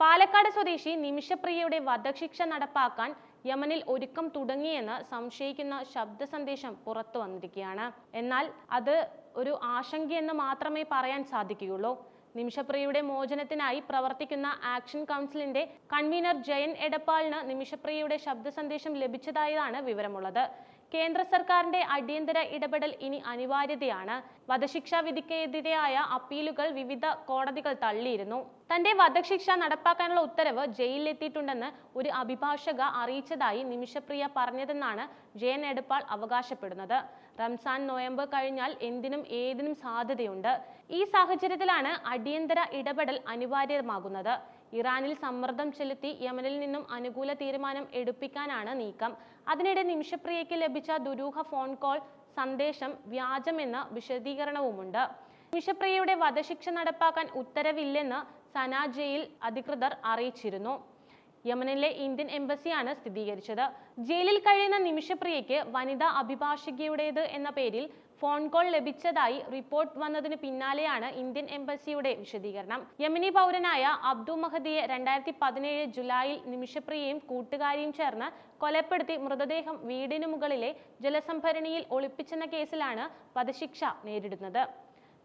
പാലക്കാട് സ്വദേശി നിമിഷപ്രിയയുടെ വധശിക്ഷ നടപ്പാക്കാൻ യമനിൽ ഒരുക്കം തുടങ്ങിയെന്ന് സംശയിക്കുന്ന ശബ്ദ സന്ദേശം പുറത്തു വന്നിരിക്കുകയാണ്. എന്നാൽ അത് ഒരു ആശങ്കയെന്ന് മാത്രമേ പറയാൻ സാധിക്കുകയുള്ളൂ. നിമിഷപ്രിയയുടെ മോചനത്തിനായി പ്രവർത്തിക്കുന്ന ആക്ഷൻ കൗൺസിലിന്റെ കൺവീനർ ജയൻ എടപ്പാളിന് നിമിഷപ്രിയയുടെ ശബ്ദ സന്ദേശം ലഭിച്ചതായാണ് വിവരമുള്ളത്. കേന്ദ്ര സർക്കാരിന്റെ അടിയന്തര ഇടപെടൽ ഇനി അനിവാര്യതയാണ്. വധശിക്ഷാ വിധിക്കെതിരെയായ അപ്പീലുകൾ വിവിധ കോടതികൾ തള്ളിയിരുന്നു. തന്റെ വധശിക്ഷ നടപ്പാക്കാനുള്ള ഉത്തരവ് ജയിലിലെത്തിയിട്ടുണ്ടെന്ന് ഒരു അഭിഭാഷക അറിയിച്ചതായി നിമിഷപ്രിയ പറഞ്ഞതെന്നാണ് ജയൻ എടപ്പാൾ അവകാശപ്പെടുന്നത്. റംസാൻ നോയമ്പ് കഴിഞ്ഞാൽ എന്തിനും ഏതിനും സാധ്യതയുണ്ട്. ഈ സാഹചര്യത്തിലാണ് അടിയന്തര ഇടപെടൽ അനിവാര്യമാകുന്നത്. ഇറാനിൽ സമ്മർദ്ദം ചെലുത്തി യമനിൽ നിന്നും അനുകൂല തീരുമാനം എടുപ്പിക്കാനാണ് നീക്കം. അതിനിടെ നിമിഷപ്രിയയ്ക്ക് ലഭിച്ച ദുരൂഹ ഫോൺ കോൾ സന്ദേശം വ്യാജമെന്ന വിശദീകരണവുമുണ്ട്. നിമിഷപ്രിയയുടെ വധശിക്ഷ നടപ്പാക്കാൻ ഉത്തരവില്ലെന്ന് സന ജയിൽ അധികൃതർ അറിയിച്ചിരുന്നു. യമനിലെ ഇന്ത്യൻ എംബസിയാണ് സ്ഥിരീകരിച്ചത്. ജയിലിൽ കഴിയുന്ന നിമിഷപ്രിയയ്ക്ക് വനിതാ അഭിഭാഷകയുടേത് എന്ന പേരിൽ ഫോൺ കോൾ ലഭിച്ചതായി റിപ്പോർട്ട് വന്നതിന് പിന്നാലെയാണ് ഇന്ത്യൻ എംബസിയുടെ വിശദീകരണം. യമനി പൗരനായ അബ്ദു മഹദിയെ രണ്ടായിരത്തി പതിനേഴ് ജൂലൈയിൽ നിമിഷപ്രിയയും കൂട്ടുകാരിയും ചേർന്ന് കൊലപ്പെടുത്തി മൃതദേഹം വീടിനു മുകളിലെ ജലസംഭരണിയിൽ ഒളിപ്പിച്ചെന്ന കേസിലാണ് വധശിക്ഷ നേരിടുന്നത്.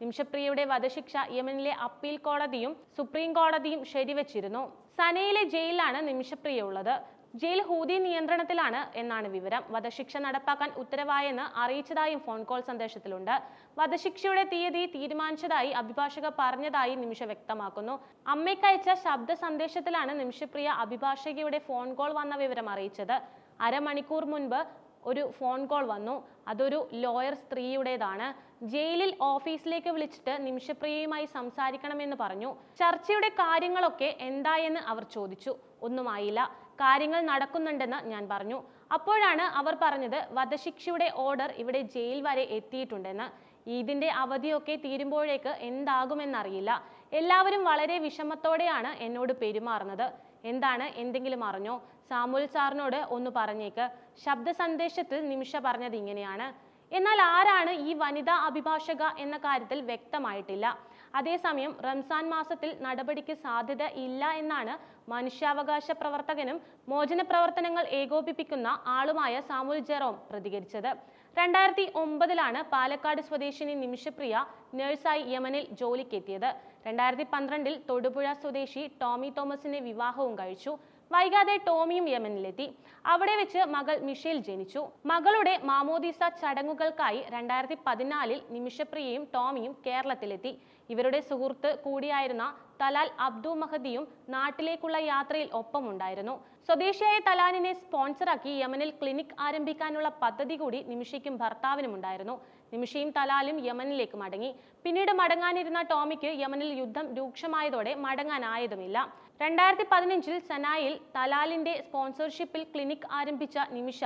നിമിഷപ്രിയയുടെ വധശിക്ഷ യമനിലെ അപ്പീൽ കോടതിയും സുപ്രീം കോടതിയും ശരിവച്ചിരുന്നു. സനയിലെ ജയിലിലാണ് നിമിഷപ്രിയ ഉള്ളത്. ജയിൽ ഹൂതി നിയന്ത്രണത്തിലാണ് എന്നാണ് വിവരം. വധശിക്ഷ നടപ്പാക്കാൻ ഉത്തരവായെന്ന് അറിയിച്ചതായും ഫോൺ കോൾ സന്ദേശത്തിലുണ്ട്. വധശിക്ഷയുടെ തീയതി തീരുമാനിച്ചതായി അഭിഭാഷക പറഞ്ഞതായി നിമിഷ വ്യക്തമാക്കുന്നു. അമ്മയ്ക്കയച്ച ശബ്ദ സന്ദേശത്തിലാണ് നിമിഷപ്രിയ അഭിഭാഷകയുടെ ഫോൺ കോൾ വന്ന വിവരം അറിയിച്ചത്. അരമണിക്കൂർ മുൻപ് ഒരു ഫോൺ കോൾ വന്നു. അതൊരു ലോയർ സ്ത്രീയുടേതാണ്. ജയിലിൽ ഓഫീസിലേക്ക് വിളിച്ചിട്ട് നിമിഷപ്രിയയുമായി സംസാരിക്കണമെന്ന് പറഞ്ഞു. ചർച്ചയുടെ കാര്യങ്ങളൊക്കെ എന്തായെന്ന് അവർ ചോദിച്ചു. ഒന്നുമായില്ല കാര്യങ്ങൾ നടക്കുന്നുണ്ടെന്ന് ഞാൻ പറഞ്ഞു. അപ്പോഴാണ് അവർ പറഞ്ഞത് വധശിക്ഷയുടെ ഓർഡർ ഇവിടെ ജയിൽ വരെ എത്തിയിട്ടുണ്ടെന്ന്. ഈദിന്റെ അവധിയൊക്കെ തീരുമ്പോഴേക്ക് എന്താകുമെന്നറിയില്ല. എല്ലാവരും വളരെ വിഷമത്തോടെയാണ് എന്നോട് പെരുമാറുന്നത്. എന്താണ്? എന്തെങ്കിലും അറിഞ്ഞോ? സാമുൽ സാറിനോട് ഒന്ന് പറഞ്ഞേക്ക്. ശബ്ദ സന്ദേശത്തിൽ നിമിഷ പറഞ്ഞത് ഇങ്ങനെയാണ്. എന്നാൽ ആരാണ് ഈ വനിതാ അഭിഭാഷക എന്ന കാര്യത്തിൽ വ്യക്തമായിട്ടില്ല. അതേസമയം റംസാൻ മാസത്തിൽ നടപടിക്ക് സാധ്യത ഇല്ല എന്നാണ് മനുഷ്യാവകാശ പ്രവർത്തകനും മോചന പ്രവർത്തനങ്ങൾ ഏകോപിപ്പിക്കുന്ന ആളുമായ സാമുൽ ജെറോം പ്രതികരിച്ചത്. രണ്ടായിരത്തി ഒമ്പതിലാണ് പാലക്കാട് സ്വദേശിനി നിമിഷപ്രിയ നഴ്സായി യമനിൽ ജോലിക്കെത്തിയത്. രണ്ടായിരത്തി പന്ത്രണ്ടിൽ തൊടുപുഴ സ്വദേശി ടോമി തോമസിനെ വിവാഹവും കഴിച്ചു. വൈകാതെ ടോമിയും യമനിലെത്തി. അവിടെ വെച്ച് മകൾ മിഷേൽ ജനിച്ചു. മകളുടെ മാമോദീസ ചടങ്ങുകൾക്കായി രണ്ടായിരത്തി പതിനാലിൽ നിമിഷപ്രിയയും ടോമിയും കേരളത്തിലെത്തി. ഇവരുടെ സുഹൃത്ത് കൂടിയായിരുന്ന തലാൽ അബ്ദു മഹദിയും നാട്ടിലേക്കുള്ള യാത്രയിൽ ഒപ്പമുണ്ടായിരുന്നു. സ്വദേശിയായ തലാലിനെ സ്പോൺസറാക്കി യമനിൽ ക്ലിനിക് ആരംഭിക്കാനുള്ള പദ്ധതി കൂടി നിമിഷയ്ക്കും ഭർത്താവിനും ഉണ്ടായിരുന്നു നിമിഷയും തലാലും യമനിലേക്ക് മടങ്ങി. പിന്നീട് മടങ്ങാനിരുന്ന ടോമിക്ക് യമനിൽ യുദ്ധം രൂക്ഷമായതോടെ മടങ്ങാനായതുമില്ല. രണ്ടായിരത്തി പതിനഞ്ചിൽ സനായിൽ തലാലിന്റെ സ്പോൺസർഷിപ്പിൽ ക്ലിനിക് ആരംഭിച്ച നിമിഷ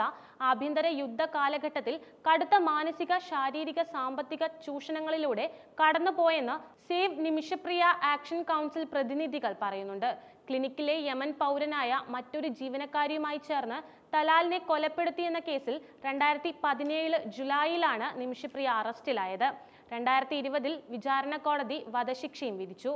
ആഭ്യന്തര യുദ്ധ കാലഘട്ടത്തിൽ കടുത്ത മാനസിക ശാരീരിക സാമ്പത്തിക ചൂഷണങ്ങളിലൂടെ കടന്നുപോയെന്ന് സേവ് നിമിഷപ്രിയ ആക്ഷൻ കൗൺസിൽ പ്രതിനിധികൾ പറയുന്നുണ്ട്. ക്ലിനിക്കിലെ യമൻ പൗരനായ മറ്റൊരു ജീവനക്കാരിയുമായി ചേർന്ന് തലാലിനെ കൊലപ്പെടുത്തിയെന്ന കേസിൽ രണ്ടായിരത്തി പതിനേഴ് ജൂലൈയിലാണ് നിമിഷപ്രിയ അറസ്റ്റിലായത്. രണ്ടായിരത്തി ഇരുപതിൽ വിചാരണ കോടതി വധശിക്ഷയും വിധിച്ചു.